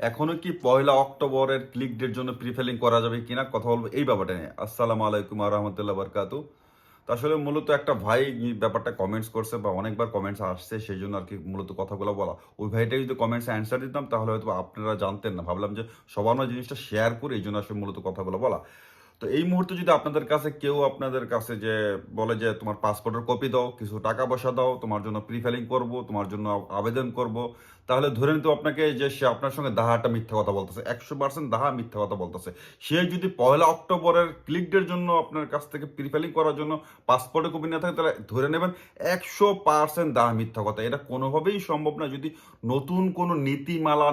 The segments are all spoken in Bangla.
এখনও কি পয়লা অক্টোবরের ক্লিক ডেট জন্য প্রিফেলিং করা যাবে কিনা কথা বলব এই ব্যাপারটা নিয়ে। আসসালামু আলাইকুম রহমতুল্লাহ বরকাতু আসলে মূলত একটা ভাই ব্যাপারটা কমেন্টস করছে বা অনেকবার কমেন্টস আসছে সেই জন্য আর কি মূলত কথাগুলো বলা। ওই ভাইটা যদি কমেন্টসে অ্যান্সার দিতাম, তাহলে হয়তো আপনারা জানতেন না। ভাবলাম যে সবার জিনিসটা শেয়ার করে এই জন্য আসলে মূলত কথাগুলো বলা। তো এই মুহূর্তে যদি আপনাদের কাছে কেউ আপনাদের কাছে যে বলে যে তোমার পাসপোর্টের কপি দাও, কিছু টাকা পয়সা দাও, তোমার জন্য প্রিফাইলিং করব, তোমার জন্য আবেদন করব, তাহলে ধরে নিতে আপনাকে যে সে আপনার সঙ্গে দাহাটা মিথ্যা কথা বলতেছে, একশো পার্সেন্ট দাহা মিথ্যা কথা বলতেছে। সে যদি পয়লা অক্টোবরের ক্লিক ডের জন্য আপনার কাছ থেকে প্রিফাইলিং করার জন্য পাসপোর্টের কপি না থাকে, তাহলে ধরে নেবেন একশো পার্সেন্ট দাহা মিথ্যা কথা। এটা কোনোভাবেই সম্ভব না, যদি নতুন কোনো নীতিমালা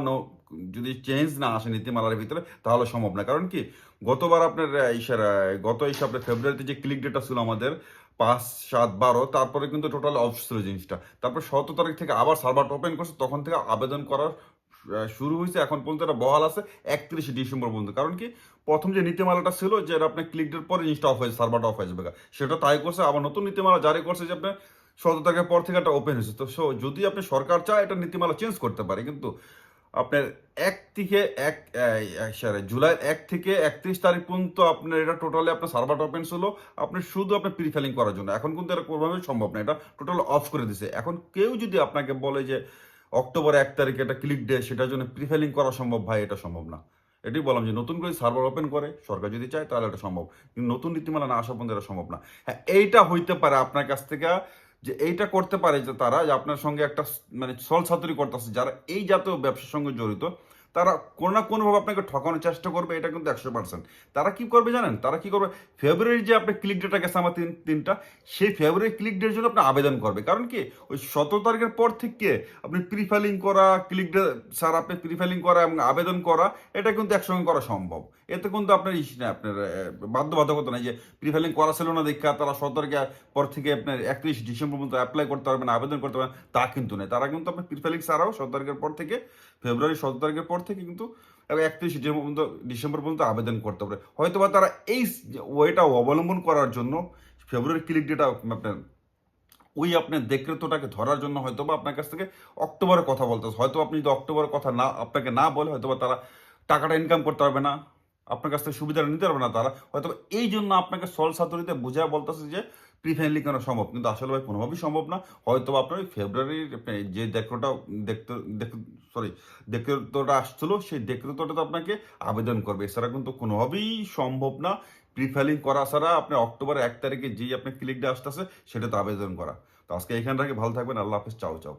যদি চেঞ্জ না আসে নীতিমালার ভিতরে, তাহলে সম্ভব না। কারণ কি, গতবার আপনার গত ইসে আপনার ফেব্রুয়ারিতে যে ক্লিক ডেটা ছিল আমাদের, পাঁচ, সাত, বারো, তারপরে কিন্তু টোটাল অফ ছিল জিনিসটা। তারপর সতেরো তারিখ থেকে আবার সার্ভার ওপেন করছে, তখন থেকে আবেদন করার শুরু হয়েছে। এখন পর্যন্ত এটা বহাল আছে একত্রিশে ডিসেম্বর পর্যন্ত। কারণ কি, প্রথম যে নীতিমালাটা ছিল যে আপনার ক্লিক ডেট পরে জিনিসটা অফ হয়েছে সার্ভারটা অফ হয়ে যাবে সেটা তাই করছে, আবার নতুন নীতিমালা জারি করছে যে আপনার সতেরো তারিখের পর থেকে এটা ওপেন হয়েছে। তো যদি আপনি সরকার চায়, এটা নীতিমালা চেঞ্জ করতে পারে। কিন্তু আপনার এক থেকে এক সরি জুলাই এক থেকে একত্রিশ তারিখ পর্যন্ত আপনার এটা টোটালি আপনার সার্ভার ওপেন ছিল। আপনি শুধু আপনার প্রিফাইলিং করার জন্য। এখন কিন্তু এটা কোনোভাবে সম্ভব না। এটা টোটাল অফ করে দিছে। এখন কেউ যদি আপনাকে বলে যে অক্টোবর এক তারিখে এটা ক্লিক ডে সেটার জন্য প্রিফাইলিং করা সম্ভব? ভাই, এটা সম্ভব না। এটাই বললাম যে নতুন করে সার্ভার ওপেন করে, সরকার যদি চায় তাহলে এটা সম্ভব। কিন্তু নতুন নীতিমালা না আসা পর্যন্ত এটা সম্ভব না। হ্যাঁ এইটা হইতে পারে আপনার কাছ থেকে যে এইটা করতে পারে যে তারা যে আপনার সঙ্গে একটা মানে সল ছাত্রী করতেছে, যারা এই জাতীয় ব্যবসার সঙ্গে জড়িত তারা কোনো না কোনোভাবে আপনাকে ঠকানোর চেষ্টা করবে, এটা কিন্তু একশো পার্সেন্ট তারা কি করবে জানেন? তারা কি করবে? ফেব্রুয়ারি যে আপনার ক্লিক ডেটা গেছে আমার তিন তিনটা, সেই ফেব্রুয়ারি ক্লিক ডেটের জন্য আপনি আবেদন করবে। কারণ কি? ওই সতেরো তারিখের পর থেকে আপনি প্রিফাইলিং করা ক্লিক ডে স্যার আপনি প্রিফাইলিং করা এবং আবেদন করা, এটা কিন্তু একসঙ্গে করা সম্ভব। এতে কিন্তু আপনার ইস, না, আপনার বাধ্যবাধকতা নাই যে প্রিফাইলিং করা ছিল না দেখা, তারা সতেরো পর থেকে আপনার একত্রিশ ডিসেম্বর পর্যন্ত অ্যাপ্লাই করতে পারবেন আবেদন করতে পারবেন তা কিন্তু নেই তারা কিন্তু আপনার প্রিফাইলিং ছাড়াও সতেরো তারিখের পর থেকে ফেব্রুয়ারি সতেরো তারিখের পর থেকে কিন্তু একত্রিশ ডিসেম্বর পর্যন্ত ডিসেম্বর পর্যন্ত আবেদন করতে পারে। হয়তো বা তারা এই ওয়েটা অবলম্বন করার জন্য ফেব্রুয়ারি ক্লিক ডেটা আপনার, ওই আপনার দেখরেতটাকে ধরার জন্য হয়তো বা আপনার কাছ থেকে অক্টোবরের কথা বলতে হয়তো আপনি যদি অক্টোবরের কথা না, আপনাকে না বলে হয়তো বা তারা টাকাটা ইনকাম করতে পারবে না। আপনার কাছ থেকে সুবিধাটা নিতে পারবে না তারা। হয়তো এই জন্য আপনাকে সল সাতুরিতে বুঝায় বলতেছে যে প্রিফাইনলি কেন সম্ভব? কিন্তু আসলে ভাই কোনোভাবেই সম্ভব না। হয়তো আপনার ওই ফেব্রুয়ারির যে দেখরোটা দেখতে সরি দেখরেতটা আসছিল, সেই দেখরেতটা তো আপনাকে আবেদন করবে। এছাড়া কিন্তু কোনোভাবেই সম্ভব না। প্রিফাইলিং করা ছাড়া আপনি অক্টোবর এক তারিখে যেই আপনার ক্লিক ডে আসতেছে সেটা তো আবেদন করা। তো আজকে এখান থেকে ভালো থাকবেন, আল্লাহ হাফেজ, চাও চাও।